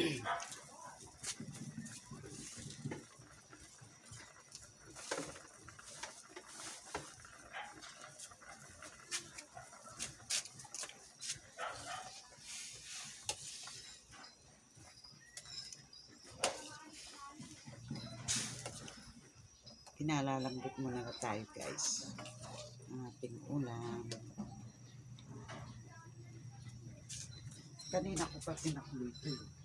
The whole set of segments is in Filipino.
Pinalalambot muna na tayo guys. Ang ating ulam. Kanina ko pa pinakuloy ito. eh.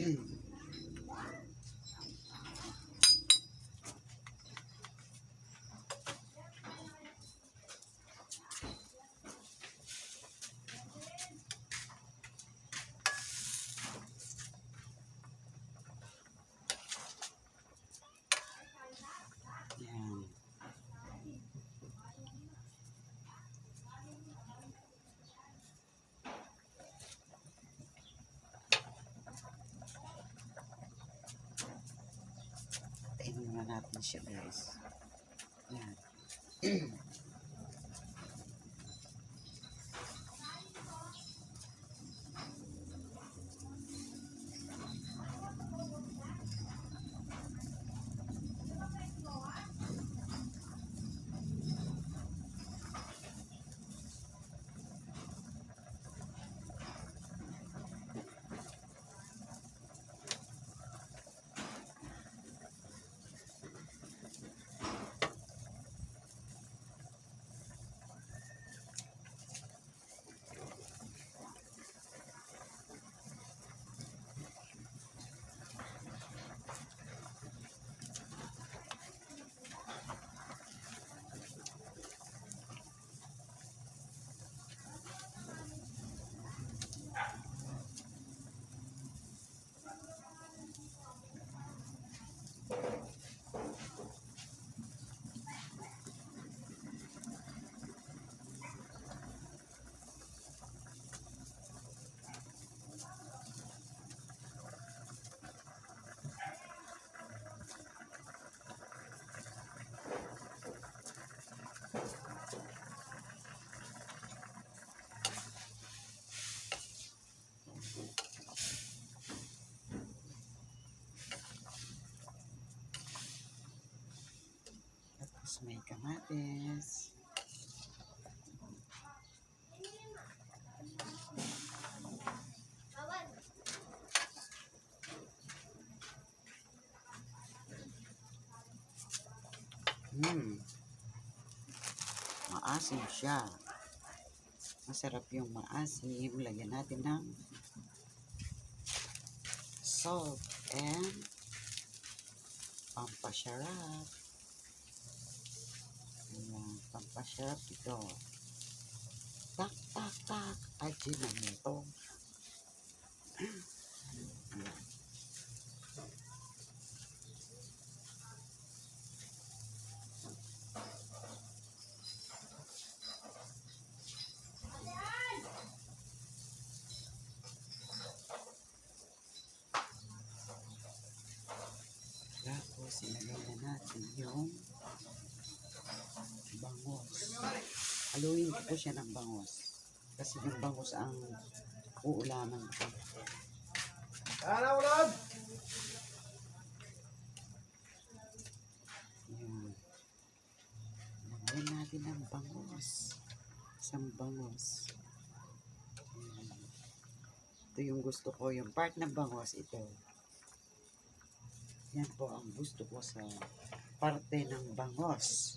Yan. Tingnan muna Tapos may kamatis. Hmm. Maasim siya. Masarap yung maasim. Lagyan natin ng salt and pampasarap. Ayan, pampasarap ito. Tak, tak, tak. Ajinomoto. Ayan. Tapos, ilagay na natin yung bangos. Haluin ko po siya ng bangos. Kasi yung bangos ang uulaman ko. Ano, Ulod? Ayan. Lagyan natin ng bangos. Isang bangos. Ito yung gusto ko. Yung part ng bangos, ito. Yan po ang gusto ko sa parte ng bangos.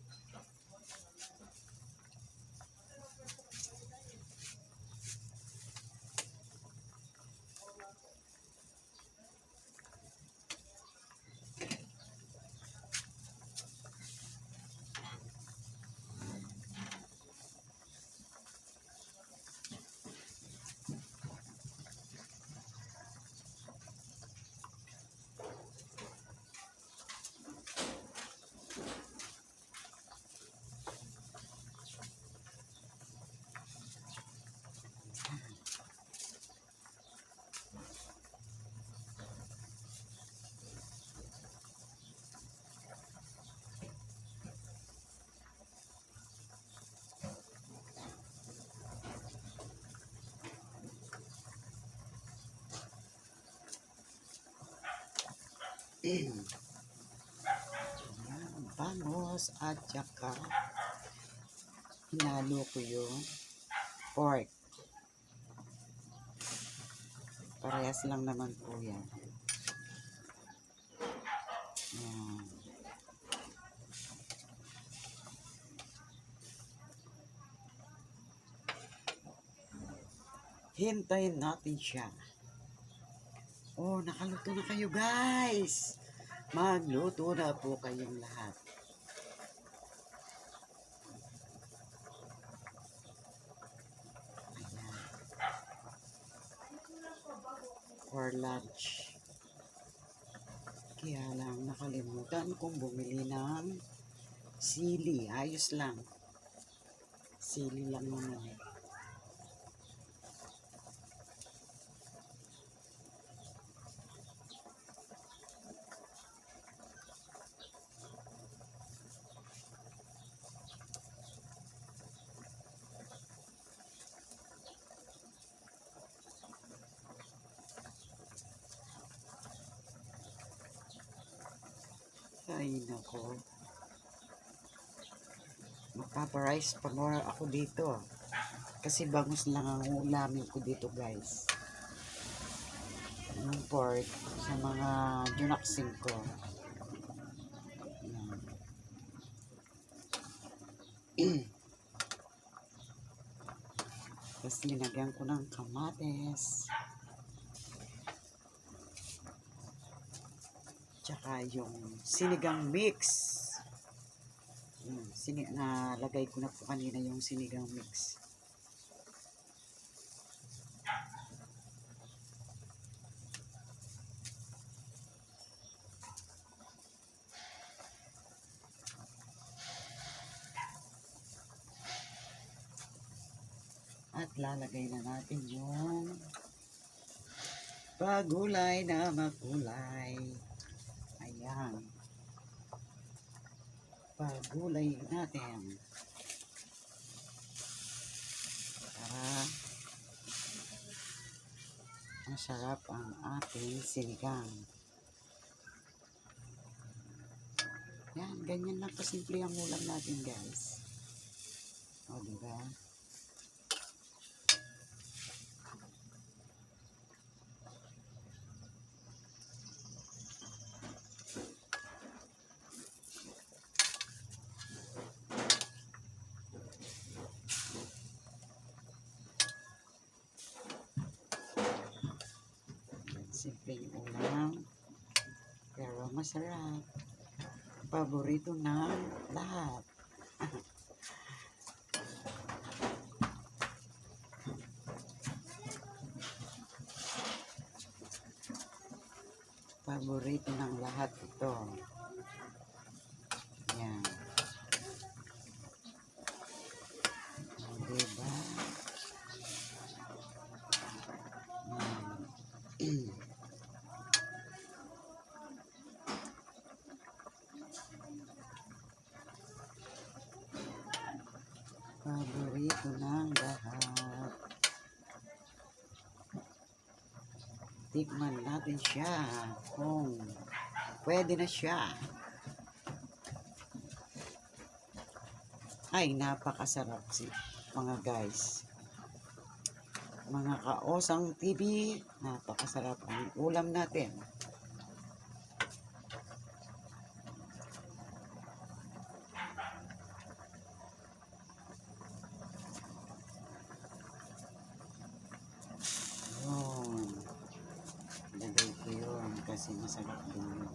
Ayan, bangos at saka hinalo ko yung pork. Parehas lang naman po yan. Ayan. Hintayin natin siya. Oh, nakaluto na kayo guys. Magluto na po kayong lahat. Ayan. For lunch. Kaya lang nakalimutan kong bumili ng sili. Ayos lang. Sili lang naman. eh. Ay, nako. Magpaparice pa more ako dito. Kasi bangus lang ang ulamin ko dito, guys. Yung pork sa mga junaksing ko. Tapos linagyan ko ng kamates. Tsaka yung sinigang mix. Yun, sini na lagay ko na po kanina yung sinigang mix. At lalagay na natin yung pagulay na makulay. Ayan. Pagulay natin. Para masarap ang ating sinigang. Yan, ganyan lang kasimple ang ulam natin guys. O, diba? Simpleng ulam. Pero masarap. Paborito ng lahat. Paborito ng lahat ito. Yan. O, Diba? Yan. Paborito ng lahat. Tikman natin siya kung pwede na siya. Ay, napakasarap si mga guys. Mga kaosang TV, napakasarap ang ulam natin. Yun. Lagay ko yun kasi masarap din yun.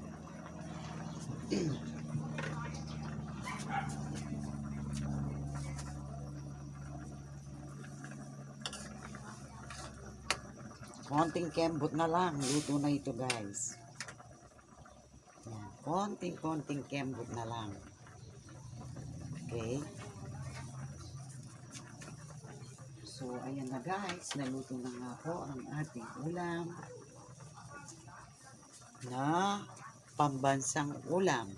Konting kembot na lang. Luto na ito guys. Yan. Konting-konting kembot na lang. Okay. So, ayan na guys. Naluto na nga po ang ating ulam na pambansang ulam.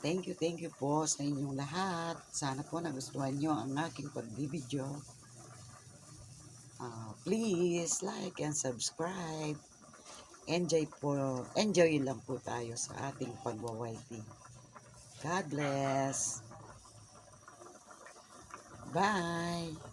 Thank you, thank you po sa inyong lahat. Sana po nagustuhan nyo ang aking pagbibideo. Ah, please like and subscribe. enjoy po, enjoy lang po tayo sa ating pagwa-YT. God bless. Bye.